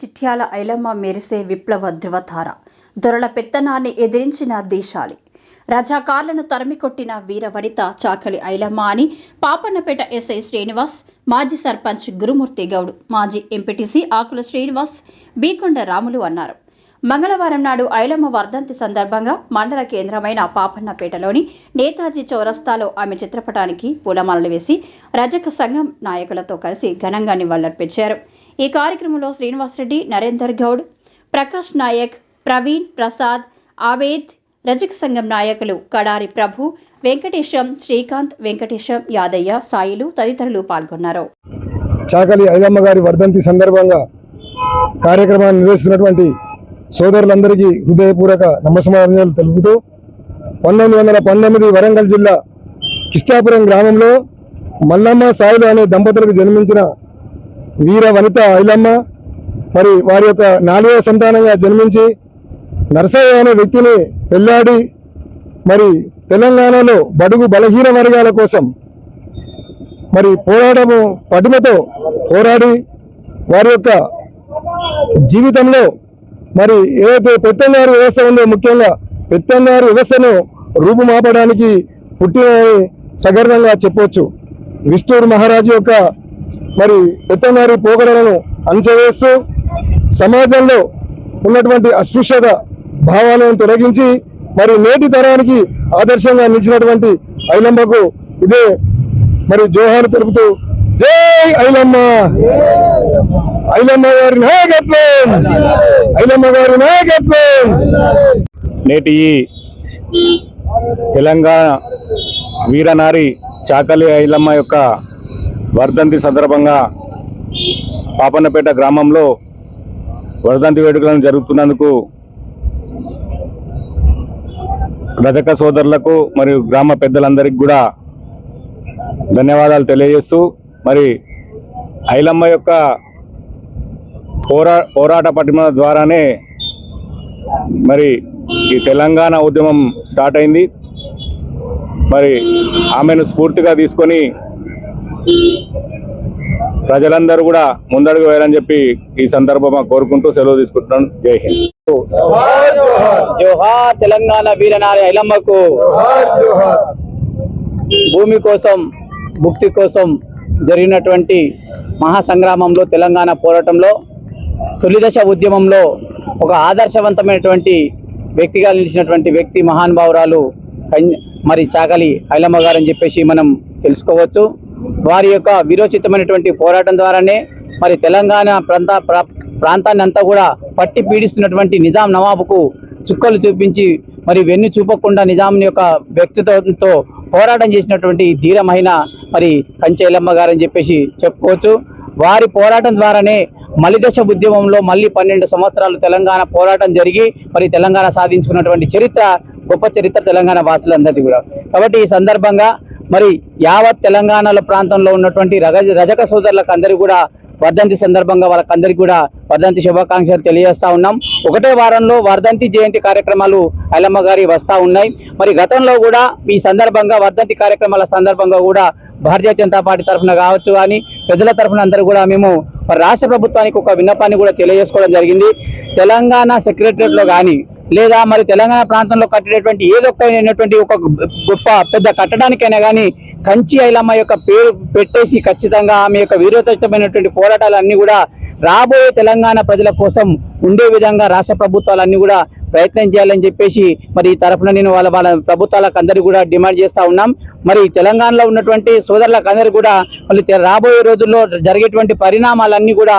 చిట్యాల ఐలమ్మ మెరిసే విప్లవ ధృవధార దొరల పెత్తనాన్ని ఎదిరించిన దీశాలి. రజాకార్లను తరిమికొట్టిన వీర వనిత చాకలి ఐలమ్మ అని పాపన్నపేట ఎస్ఐ శ్రీనివాస్ మాజీ సర్పంచ్ గురుమూర్తి గౌడ్ మాజీ ఎంపీటీసీ ఆకుల శ్రీనివాస్ బీకొండ రాములు అన్నారు. మంగళవారం నాడు ఐలమ్మ వర్ధంతి సందర్భంగా మండల కేంద్రమైన పాపన్నపేటలోని నేతాజీ చౌరస్తాలో ఆమె చిత్రపటానికి పూలమాలలు వేసి రజక సంఘం నాయకులతో కలిసి ఘనంగా నివాళులర్పించారు. ఈ కార్యక్రమంలో శ్రీనివాసరెడ్డి నరేందర్ గౌడ్ ప్రకాష్ నాయక్ ప్రవీణ్ ప్రసాద్ ఆవేద్ రజక సంఘం నాయకులు కడారి ప్రభు వెంకటేశం శ్రీకాంత్ వెంకటేశం యాదయ్య సాయిలు తదితరులు పాల్గొన్నారు. చాకలి ఐలమ్మ గారి వర్ధంతి సందర్భంగా కార్యక్రమాన్ని నిర్వహిస్తున్నటువంటి సోదరులందరికీ హృదయపూర్వక నమస్కారాలు తెలుపుతూ పంతొమ్మిది వందల పంతొమ్మిది వరంగల్ జిల్లా కిష్టాపురం గ్రామంలో మల్లమ్మ సాయిలు అనే దంపతులకు జన్మించిన వీర వనిత ఐలమ్మ మరి వారి యొక్క నాలుగవ సంతానంగా జన్మించి నర్సయ్య అనే వ్యక్తిని పెళ్ళాడి మరి తెలంగాణలో బడుగు బలహీన వర్గాల కోసం మరి పోరాటము పటిమతో పోరాడి వారి యొక్క జీవితంలో మరి ఏదైతే పెత్తందారు వ్యవస్థ ఉందో ముఖ్యంగా పెత్తందారు వ్యవస్థను రూపుమాపడానికి పుట్టినని సగర్వంగా చెప్పవచ్చు విష్ణుడు మహారాజు యొక్క మరి పెత్తందారి పోకడలను అంచవేస్తూ సమాజంలో ఉన్నటువంటి అస్పృశ్యత భావాలను తొలగించి మరి నేటి తరానికి ఆదర్శంగా నిలిచినటువంటి ఐలంబకు ఇదే మరి జోహాలు తెలుపుతూ జై ఐలమ్మ! ఐలమ్మ గారి నాయకత్వం! ఐలమ్మ గారి నాయకత్వం! నేటి ఈ తెలంగాణ వీరనారి చాకలి ఐలమ్మ యొక్క వర్ధంతి సందర్భంగా పాపన్నపేట గ్రామంలో వర్ధంతి వేడుకలను జరుగుతున్నందుకు రజక సోదరులకు మరియు గ్రామ పెద్దలందరికీ కూడా ధన్యవాదాలు తెలియజేస్తూ మరి ఐలమ్మ యొక్క పోరా పోరాట పటిమ ద్వారానే మరి ఈ తెలంగాణ ఉద్యమం స్టార్ట్ అయింది. మరి ఆమెను స్ఫూర్తిగా తీసుకొని ప్రజలందరూ కూడా ముందడుగు వేయాలని చెప్పి ఈ సందర్భంగా కోరుకుంటూ సెలవు తీసుకుంటున్నాను. జై హింద్. జోహార్ తెలంగాణ వీరనారి ఐలమ్మకు భూమి కోసం ముక్తి కోసం జరిగినటువంటి మహాసంగ్రామంలో తెలంగాణ పోరాటంలో తొలిదశ ఉద్యమంలో ఒక ఆదర్శవంతమైనటువంటి వ్యక్తిగా నిలిచినటువంటి వ్యక్తి మహానుభావురాలు కన్- మరి చాకలి ఐలమ్మ గారు అని చెప్పేసి మనం తెలుసుకోవచ్చు. వారి యొక్క విరోచితమైనటువంటి పోరాటం ద్వారానే మరి తెలంగాణ ప్రాంత ప్రా- ప్రాంతాన్ని అంతా కూడా పట్టి పీడిస్తున్నటువంటి నిజాం నవాబుకు చుక్కలు చూపించి మరి వెన్ను చూపకుండా నిజాం యొక్క వ్యక్తిత్వంతో పోరాటం చేసినటువంటి ధీరమైన మరి కంచెలమ్మ గారు అని చెప్పేసి చెప్పుకోవచ్చు. వారి పోరాటం ద్వారానే మలిదశ ఉద్యమంలో మళ్ళీ పన్నెండు సంవత్సరాలు తెలంగాణ పోరాటం జరిగి మరి తెలంగాణ సాధించుకున్నటువంటి చరిత్ర గొప్ప చరిత్ర తెలంగాణ వాసులందరిది కూడా. కాబట్టి ఈ సందర్భంగా మరి యావత్ తెలంగాణలో ప్రాంతంలో ఉన్నటువంటి రజ రజక సోదరులకు అందరూ కూడా వర్ధంతి సందర్భంగా వాళ్ళకందరికీ కూడా వర్ధంతి శుభాకాంక్షలు తెలియజేస్తా ఉన్నాం. ఒకటే వారంలో వర్ధంతి జయంతి కార్యక్రమాలు ఐలమ్మ గారి వస్తా ఉన్నాయి. మరి గతంలో కూడా ఈ సందర్భంగా వర్ధంతి కార్యక్రమాల సందర్భంగా కూడా భారతీయ జనతా పార్టీ తరఫున కావచ్చు కానీ పెద్దల తరఫున అందరూ కూడా మేము మరి రాష్ట్ర ప్రభుత్వానికి ఒక విన్నపాన్ని కూడా తెలియజేసుకోవడం జరిగింది. తెలంగాణ సెక్రటరియట్లో కానీ లేదా మరి తెలంగాణ ప్రాంతంలో కట్టేటువంటి ఏదొక్కైనటువంటి ఒక గొప్ప పెద్ద కట్టడానికైనా కానీ కంచి ఐలమ్మ యొక్క పేరు పెట్టేసి ఖచ్చితంగా ఆమె యొక్క వీరోచితమైనటువంటి పోరాటాలన్నీ కూడా రాబోయే తెలంగాణ ప్రజల కోసం ఉండే విధంగా రాష్ట్ర ప్రభుత్వాలన్నీ కూడా ప్రయత్నం చేయాలని చెప్పేసి మరి ఈ తరఫున నేను వాళ్ళ వాళ్ళ ప్రభుత్వాలకు అందరికీ కూడా డిమాండ్ చేస్తూ ఉన్నాం. మరి తెలంగాణలో ఉన్నటువంటి సోదరులకు అందరికీ కూడా మళ్ళీ రాబోయే రోజుల్లో జరిగేటువంటి పరిణామాలన్నీ కూడా